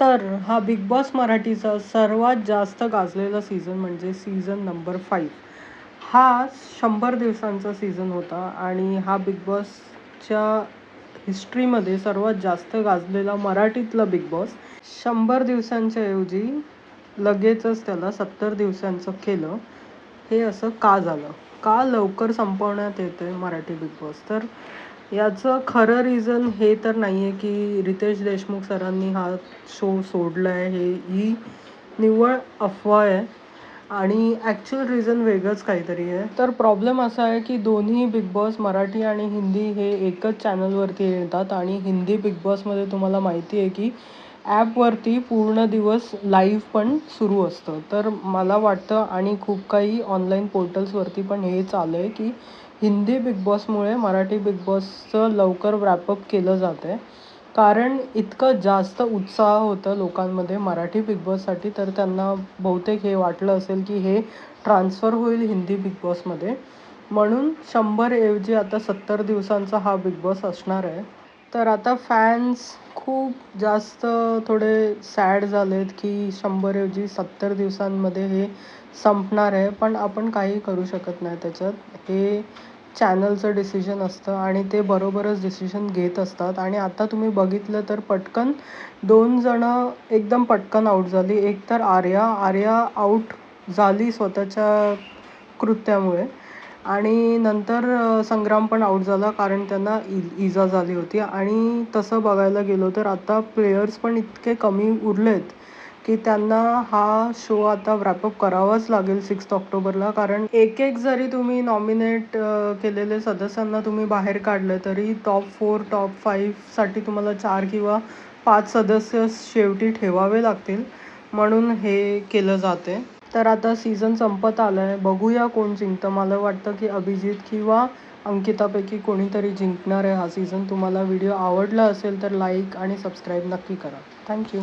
तर हा big boss मराठीचा सर्वात जास्त गाजलेला सीझन म्हणजे सीझन नंबर फाईव्ह हा शंभर दिवसांचा सीझन होता आणि हा बिग बॉसच्या हिस्ट्रीमध्ये सर्वात जास्त गाजलेला मराठीतला बिग बॉस. शंभर दिवसांच्या ऐवजी लगेचच त्याला सत्तर दिवसांचं केलं. हे असं का झालं? का लवकर संपवण्यात येतं आहे मराठी बिग बॉस? तर याचं खरं रिझन हे तर नाही आहे की रितेश देशमुख सरांनी हा शो सोडला आहे हे ही निव्वळ अफवा आहे. आणि ॲक्च्युअल रिझन वेगळंच काहीतरी आहे. तर प्रॉब्लेम असा आहे की दोन्ही बिग बॉस मराठी आणि हिंदी हे एकच चॅनलवरती येतात. आणि हिंदी बिग बॉसमध्ये तुम्हाला माहिती आहे की ॲपवरती पूर्ण दिवस लाईव्ह पण सुरू असतं. तर मला वाटतं आणि खूप काही ऑनलाईन पोर्टल्सवरती पण हे चालू आहे की हिंदी बिग बॉसमुळे मराठी बिग बॉसचं लवकर रॅपअप केलं जातं आहे कारण इतकं जास्त उत्साह होतं लोकांमध्ये मराठी बिग बॉससाठी तर त्यांना बहुतेक हे वाटलं असेल की हे ट्रान्सफर होईल हिंदी बिग बॉसमध्ये. म्हणून शंभर ऐवजी आता सत्तर दिवसांचा हा बिग बॉस असणार आहे. तर आता फॅन्स खूप जास्त थोडे सॅड झालेत की शंभरऐवजी सत्तर दिवसांमध्ये हे संपणार आहे. पण आपण काही करू शकत नाही त्याच्यात. हे चॅनलचं डिसिजन असतं आणि ते बरोबरच डिसिजन घेत असतात. आणि आता तुम्ही बघितलं तर पटकन दोन जणं एकदम पटकन आऊट झाली. एक तर आर्या. आर्या आऊट झाली स्वतःच्या कृत्यामुळे. आणि नंतर संग्राम पण आऊट झाला कारण त्यांना इ इजा झाली होती. आणि तसं बघायला गेलो तर आता प्लेयर्स पण इतके कमी उरलेत की त्यांना हा शो आता रॅपअप करावाच लागेल सिक्स्थ ऑक्टोबरला कारण एक एक जरी तुम्ही नॉमिनेट केलेले सदस्यांना तुम्ही बाहेर काढलं तरी टॉप फोर टॉप फाईव्हसाठी तुम्हाला चार किंवा पाच सदस्य शेवटी ठेवावे लागतील. म्हणून हे केलं जाते. तर आता सीझन संपत आलं आहे बघूया कोण जिंकतं. मला वाटतं की अभिजित किंवा अंकितापैकी कोणीतरी जिंकणार आहे हा सीझन तुम्हाला व्हिडिओ आवडला असेल तर लाईक आणि सबस्क्राईब नक्की करा. थँक्यू